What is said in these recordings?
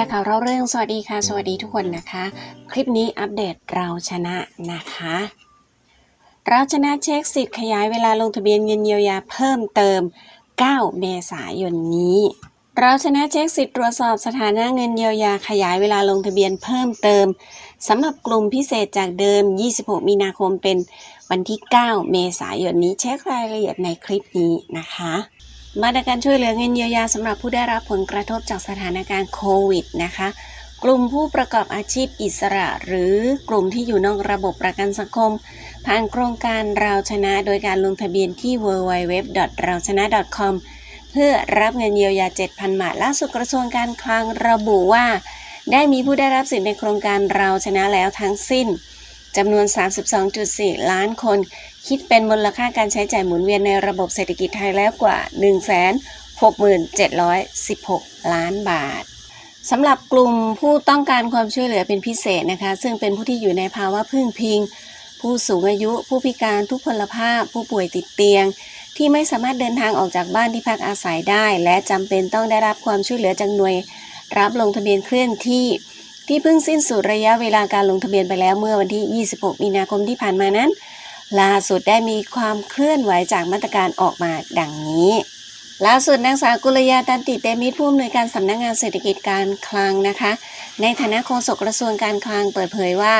าข่าวเราเรื่องสวัสดีค่ะ สวัสดีทุกคนนะคะ คลิปนี้อัปเดตเราชนะนะคะ เราชนะเช็คสิทธิ์ขยายเวลาลงทะเบียนเงินเยียวยาเพิ่มเติม 9 เมษายนนี้ เราชนะเช็คสิทธิ์ตรวจสอบสถานะเงินเยียวยาขยายเวลาลงทะเบียนเพิ่มเติมสำหรับกลุ่มพิเศษจากเดิม 26 มีนาคมเป็นวันที่ 9 เมษายนนี้เช็ครายละเอียดในคลิปนี้นะคะ มาตรการช่วยเหลือเงินเยียวยาสำหรับผู้ได้รับผลกระทบจากสถานการณ์โควิดนะคะ กลุ่มผู้ประกอบอาชีพอิสระ หรือกลุ่มที่อยู่นอกระบบประกันสังคม ผ่านโครงการเราชนะโดยการลงทะเบียนที่ www. เราชนะ .com เพื่อรับเงินเยียวยา 7,000 บาทล่าสุดกระทรวงการคลังระบุว่า ได้มีผู้ได้รับสิทธิ์ในโครงการเราชนะแล้วทั้งสิ้น จำนวน 32.4 ล้านคน คิดเป็นมูลค่าการใช้จ่ายหมุนเวียนในระบบเศรษฐกิจไทยแล้วกว่า 167,16 ล้านบาทสำหรับกลุ่มผู้ต้องการความช่วยเหลือเป็นพิเศษนะคะ ซึ่งเป็นผู้ที่อยู่ในภาวะพึ่งพิง ผู้สูงอายุ ผู้พิการทุกพลภาพ ผู้ป่วยติดเตียง ที่ไม่สามารถเดินทางออกจากบ้านที่พักอาศัยได้ และจำเป็นต้องได้รับความช่วยเหลือจากหน่วย รับลงทะเบียนเคลื่อนที่ ที่เพิ่งสิ้นสุดระยะเวลาการลงทะเบียนไปแล้วเมื่อวันที่ 26 มีนาคมที่ผ่านมานั้น ล่าสุดได้มีความเคลื่อนไหวจากมาตรการออกมาดังนี้ ล่าสุดนางสาวกุลยาตันติเตมิตรผู้อำนวยการสำนักงานเศรษฐกิจการคลังนะคะ ในฐานะโฆษกกระทรวงการคลังเปิดเผยว่า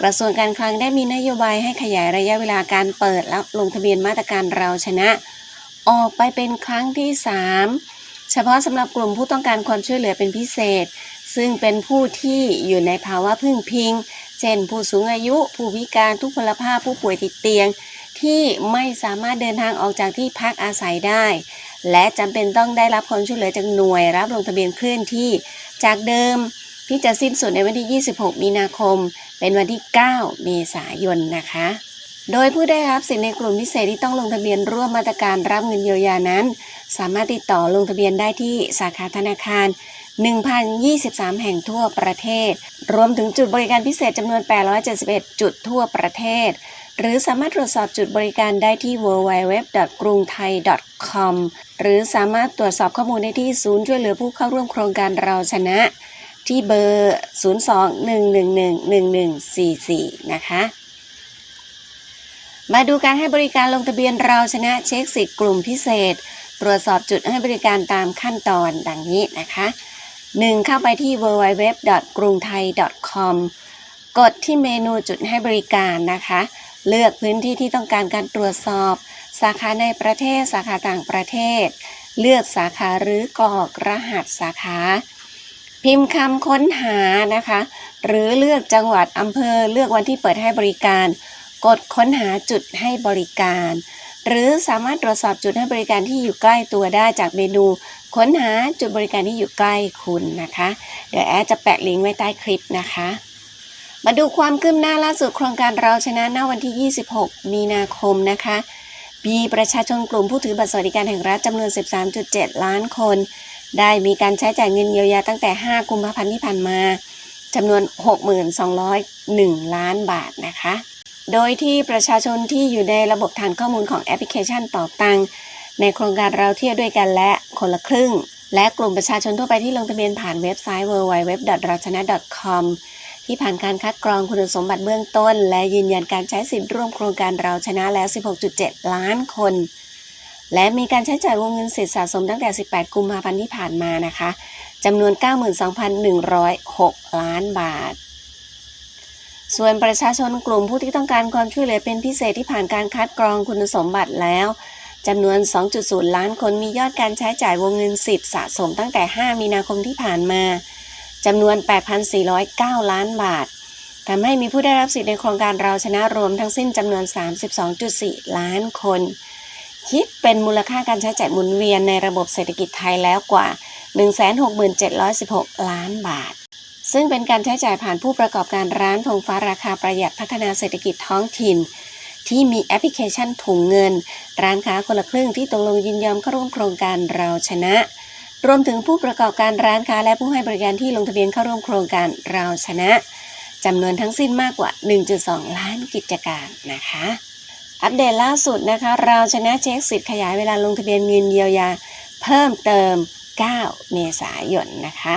กระทรวงการคลังได้มีนโยบายให้ขยายระยะเวลาการเปิดและลงทะเบียนมาตรการเราชนะ ออกไปเป็นครั้งที่ 3 เฉพาะสำหรับกลุ่มผู้ต้องการความช่วยเหลือเป็นพิเศษ ซึ่งเป็นผู้ที่อยู่ในภาวะพึ่งพิง เช่น ผู้สูงอายุ ผู้พิการทุกพลภาพผู้ป่วยติดเตียง ที่ไม่สามารถเดินทางออกจากที่พักอาศัยได้ และจำเป็นต้องได้รับความช่วยเหลือจากหน่วย รับลงทะเบียนเคลื่อนที่ จากเดิมที่จะสิ้นสุดในวันที่ 26 มีนาคม เป็นวันที่ 9 เมษายนนะคะ โดยผู้ได้รับสิทธิในกลุ่มพิเศษที่ต้องลงทะเบียนร่วมมาตรการรับเงินเยียวยานั้น สามารถติดต่อลงทะเบียนได้ที่สาขาธนาคาร 1,023 แห่งทั่วประเทศ รวมถึงจุดบริการพิเศษจำนวน 871 จุดทั่วประเทศ หรือสามารถตรวจสอบจุดบริการได้ที่ www.grungthai.com หรือสามารถตรวจสอบข้อมูลได้ที่ศูนย์ช่วยเหลือผู้เข้าร่วมโครงการเราชนะ ที่เบอร์ 02-111-1144 นะคะมาดูการให้บริการลงทะเบียนเราชนะเช็คสิทธิ์กลุ่มพิเศษ ตรวจสอบจุดให้บริการตามขั้นตอนดังนี้นะคะ 1. เข้าไปที่ www.grungthai.com กดที่เมนูจุดให้บริการนะคะ เลือกพื้นที่ที่ต้องการการตรวจสอบ สาขาในประเทศ สาขาต่างประเทศ เลือกสาขาหรือกรอกรหัสสาขา พิมพ์คำค้นหานะคะ หรือเลือกจังหวัดอำเภอ เลือกวันที่เปิดให้บริการ กดค้นหาจุดให้บริการ หรือสามารถตรวจสอบจุดให้บริการที่อยู่ใกล้ตัวได้จากเมนูค้นหาจุดบริการที่อยู่ใกล้คุณนะคะ เดี๋ยวแอดจะแปะลิงก์ไว้ใต้คลิปนะคะ มาดูความคืบหน้าล่าสุดโครงการเราชนะณวันที่ 26 มีนาคมนะคะมีประชาชนกลุ่มผู้ถือบัตรสวัสดิการแห่งรัฐจำนวน 13.7 ล้านคน ได้มีการใช้จ่ายเงินเยียวยาตั้งแต่ 5 กุมภาพันธ์ที่ผ่านมาจำนวน 62,101 ล้านบาทนะคะ โดยที่ประชาชนที่อยู่ในระบบฐานข้อมูลของแอปพลิเคชันต่อตังในโครงการเราเที่ยวด้วยกันและคนละครึ่ง และกลุ่มประชาชนทั่วไปที่ลงทะเบียนผ่านเว็บไซต์ www.rachana.com ที่ผ่านการคัดกรองคุณสมบัติเบื้องต้น และยืนยันการใช้สิทธิ์ร่วมโครงการเราชนะแล้ว 16.7 ล้านคน และมีการใช้จ่ายวงเงินสิทธิสะสมตั้งแต่ 18 กุมภาพันธ์ที่ผ่านมานะคะจำนวน 92,106 ล้านบาท ส่วนประชาชนกลุ่มผู้ที่ต้องการความช่วยเหลือเป็นพิเศษที่ผ่านการคัดกรองคุณสมบัติแล้วจำนวน 2.0 ล้านคนมียอดการใช้จ่ายวงเงินสิทธิ์สะสมตั้งแต่ 5 มีนาคมที่ผ่านมาจำนวน 8,409 ล้านบาททำให้มีผู้ได้รับสิทธิ์ในโครงการเราชนะรวมทั้งสิ้นจำนวน 32.4 ล้านคน คิดเป็นมูลค่าการใช้จ่ายหมุนเวียนในระบบเศรษฐกิจไทยแล้วกว่า 167,16 ล้านบาท ซึ่งเป็นการใช้จ่ายผ่านผู้ประกอบการร้านธงฟ้าราคาประหยัดพัฒนาเศรษฐกิจท้องถิ่น ที่มีแอปพลิเคชันถุงเงิน ร้านค้าคนละครึ่งที่ตกลงยินยอมเข้าร่วมโครงการเราชนะ รวมถึงผู้ประกอบการร้านค้าและผู้ให้บริการที่ลงทะเบียนเข้าร่วมโครงการเราชนะจำนวนทั้งสิ้นมากกว่า 1.2 ล้านกิจการนะคะ อัปเดตล่าสุดนะคะ เราชนะเช็คสิทธิ์ขยายเวลาลงทะเบียนเงินเยียวยา เพิ่มเติม 9 เมษายนนะคะ